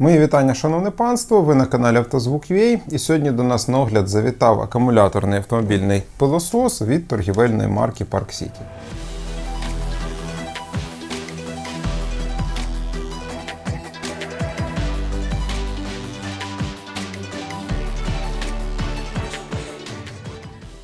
Мої вітання, шановне панство. Ви на каналі Автозвук.ua і сьогодні до нас на огляд завітав акумуляторний автомобільний пилосос від торгівельної марки Park City.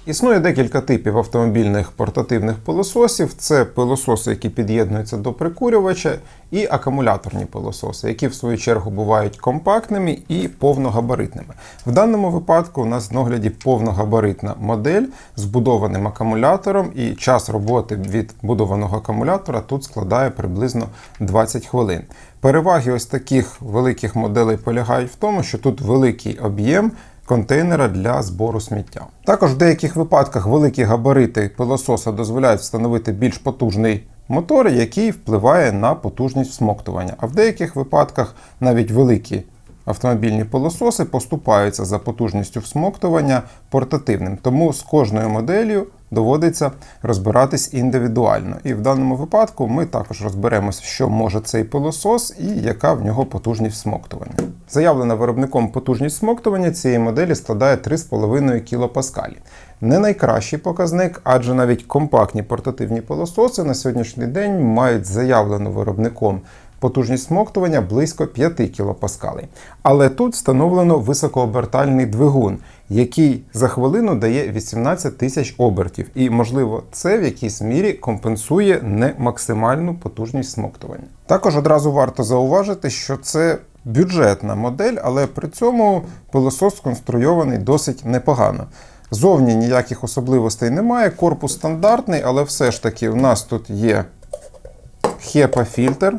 Існує декілька типів автомобільних портативних пилососів. Це пилососи, які під'єднуються до прикурювача, і акумуляторні пилососи, які в свою чергу бувають компактними і повногабаритними. В даному випадку у нас на огляді повногабаритна модель з будованим акумулятором, і час роботи від будованого акумулятора тут складає приблизно 20 хвилин. Переваги ось таких великих моделей полягають в тому, що тут великий об'єм контейнера для збору сміття. Також в деяких випадках великі габарити пилососа дозволяють встановити більш потужний мотор, який впливає на потужність всмоктування. А в деяких випадках навіть великі автомобільні пилососи поступаються за потужністю всмоктування портативним. Тому з кожною моделлю доводиться розбиратись індивідуально. І в даному випадку ми також розберемося, що може цей пилосос і яка в нього потужність всмоктування. Заявлена виробником потужність всмоктування цієї моделі складає 3,5 кПа. Не найкращий показник, адже навіть компактні портативні пилососи на сьогоднішній день мають заявлену виробником потужність смоктування близько 5 кПа. Але тут встановлено високообертальний двигун, який за хвилину дає 18 тисяч обертів. І, можливо, це в якійсь мірі компенсує не максимальну потужність смоктування. Також одразу варто зауважити, що це бюджетна модель, але при цьому пилосос сконструйований досить непогано. Зовні ніяких особливостей немає, корпус стандартний, але все ж таки у нас тут є хепа-фільтр,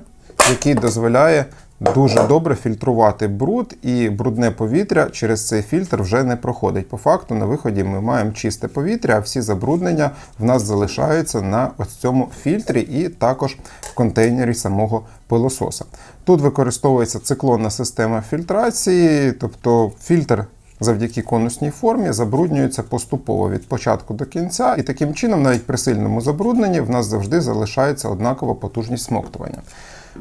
який дозволяє дуже добре фільтрувати бруд, і брудне повітря через цей фільтр вже не проходить. По факту, на виході ми маємо чисте повітря, а всі забруднення в нас залишаються на ось цьому фільтрі і також в контейнері самого пилососа. Тут використовується циклонна система фільтрації, тобто фільтр. Завдяки конусній формі забруднюється поступово від початку до кінця, і таким чином, навіть при сильному забрудненні, в нас завжди залишається однакова потужність смоктування.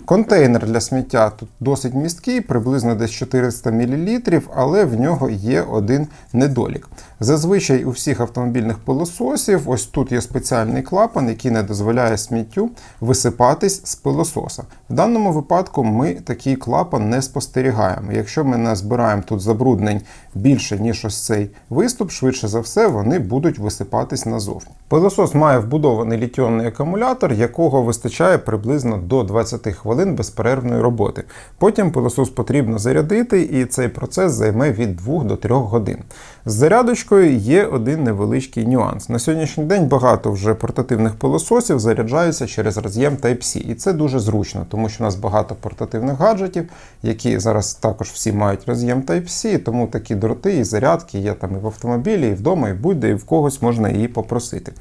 Контейнер для сміття тут досить місткий, приблизно десь 400 мл, але в нього є один недолік. Зазвичай у всіх автомобільних пилососів ось тут є спеціальний клапан, який не дозволяє сміттю висипатись з пилососа. В даному випадку ми такий клапан не спостерігаємо. Якщо ми не збираємо тут забруднень більше, ніж ось цей виступ, швидше за все, вони будуть висипатись назовні. Пилосос має вбудований літіонний акумулятор, якого вистачає приблизно до 20 хвилин безперервної роботи. Потім пилосос потрібно зарядити, і цей процес займе від 2 до 3 годин. З зарядочкою є один невеличкий нюанс. На сьогоднішній день багато вже портативних пилососів заряджаються через роз'єм Type-C, і це дуже зручно, тому що у нас багато портативних гаджетів, які зараз також всі мають роз'єм Type-C, тому такі дроти і зарядки є там і в автомобілі, і вдома, і будь-де, і в когось можна її попросити.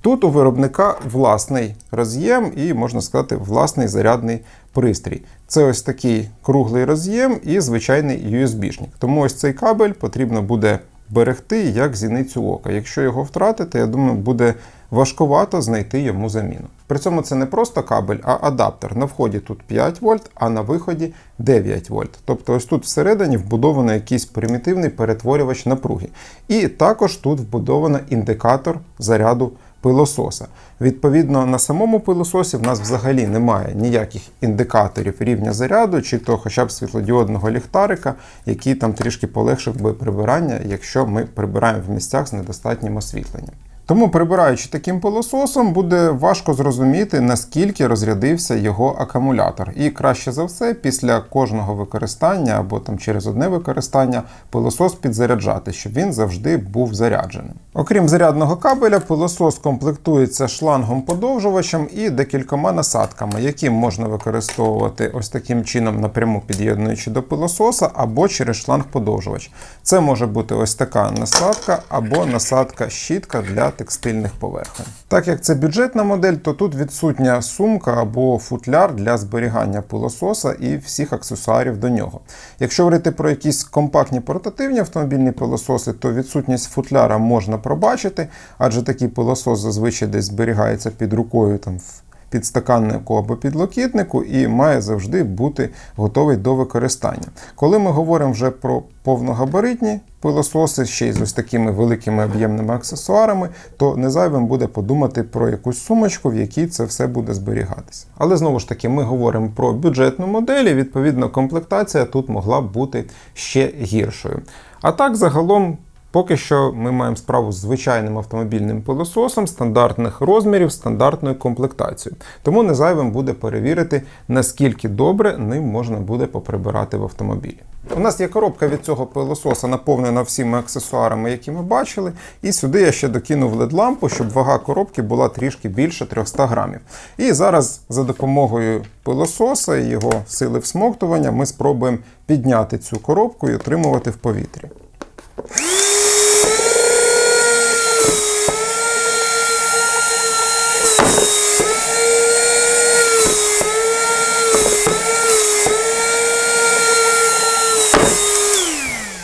Тут у виробника власний роз'єм і, можна сказати, власний зарядний пристрій. Це ось такий круглий роз'єм і звичайний USB-шник. Тому ось цей кабель потрібно буде берегти як зіницю ока. Якщо його втратити, я думаю, буде важкувато знайти йому заміну. При цьому це не просто кабель, а адаптер. На вході тут 5 вольт, а на виході 9 вольт. Тобто ось тут всередині вбудовано якийсь примітивний перетворювач напруги. І також тут вбудовано індикатор заряду пилососа. Відповідно, на самому пилососі в нас взагалі немає ніяких індикаторів рівня заряду, чи то хоча б світлодіодного ліхтарика, який там трішки полегшив би прибирання, якщо ми прибираємо в місцях з недостатнім освітленням. Тому, прибираючи таким пилососом, буде важко зрозуміти, наскільки розрядився його акумулятор. І краще за все, після кожного використання або там через одне використання пилосос підзаряджати, щоб він завжди був зарядженим. Окрім зарядного кабеля, пилосос комплектується шлангом-подовжувачем і декількома насадками, які можна використовувати ось таким чином напряму під'єднуючи до пилососа або через шланг-подовжувач. Це може бути ось така насадка або насадка-щітка для текстильних поверхень. Так як це бюджетна модель, то тут відсутня сумка або футляр для зберігання пилососа і всіх аксесуарів до нього. Якщо говорити про якісь компактні портативні автомобільні пилососи, то відсутність футляра можна пробачити, адже такий пилосос зазвичай десь зберігається під рукою там в підстаканнику або підлокітнику і має завжди бути готовий до використання. Коли ми говоримо вже про повногабаритні пилососи, ще й з ось такими великими об'ємними аксесуарами, то не зайвим буде подумати про якусь сумочку, в якій це все буде зберігатися. Але знову ж таки, ми говоримо про бюджетну модель, і відповідно комплектація тут могла б бути ще гіршою. А так, загалом. Поки що ми маємо справу з звичайним автомобільним пилососом стандартних розмірів, стандартною комплектацією. Тому не зайвим буде перевірити, наскільки добре ним можна буде поприбирати в автомобілі. У нас є коробка від цього пилососа, наповнена всіма аксесуарами, які ми бачили. І сюди я ще докинув LED-лампу, щоб вага коробки була трішки більше 300 грамів. І зараз за допомогою пилососа і його сили всмоктування ми спробуємо підняти цю коробку і отримувати в повітрі.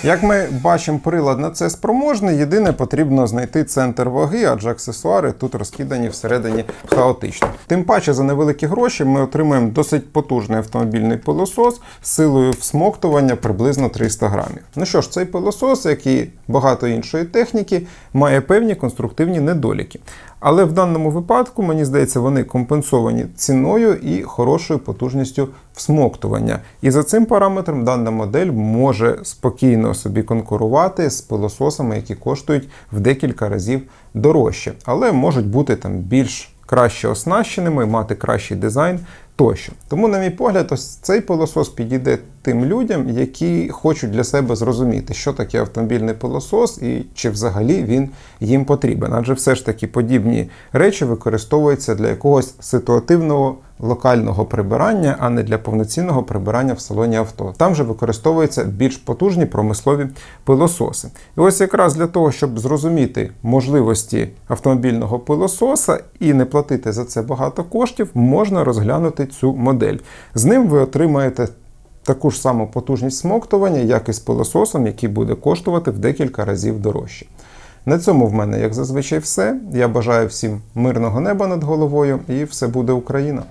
Як ми бачимо, прилад на це спроможний. Єдине потрібно знайти центр ваги, адже аксесуари тут розкидані всередині хаотично. Тим паче за невеликі гроші ми отримуємо досить потужний автомобільний пилосос з силою всмоктування приблизно 300 грамів. Ну що ж, цей пилосос, як і багато іншої техніки, має певні конструктивні недоліки. Але в даному випадку, мені здається, вони компенсовані ціною і хорошою потужністю всмоктування. І за цим параметром дана модель може спокійно собі конкурувати з пилососами, які коштують в декілька разів дорожче, але можуть бути там більш краще оснащеними, мати кращий дизайн тощо. Тому, на мій погляд, ось цей пилосос підійде тим людям, які хочуть для себе зрозуміти, що таке автомобільний пилосос і чи взагалі він їм потрібен. Адже все ж таки подібні речі використовуються для якогось ситуативного локального прибирання, а не для повноцінного прибирання в салоні авто. Там же використовуються більш потужні промислові пилососи. І ось якраз для того, щоб зрозуміти можливості автомобільного пилососа і не платити за це багато коштів, можна розглянути цю модель. З ним ви отримаєте таку ж саму потужність смоктування, як і з пилососом, який буде коштувати в декілька разів дорожче. На цьому в мене, як зазвичай, все. Я бажаю всім мирного неба над головою і все буде Україна!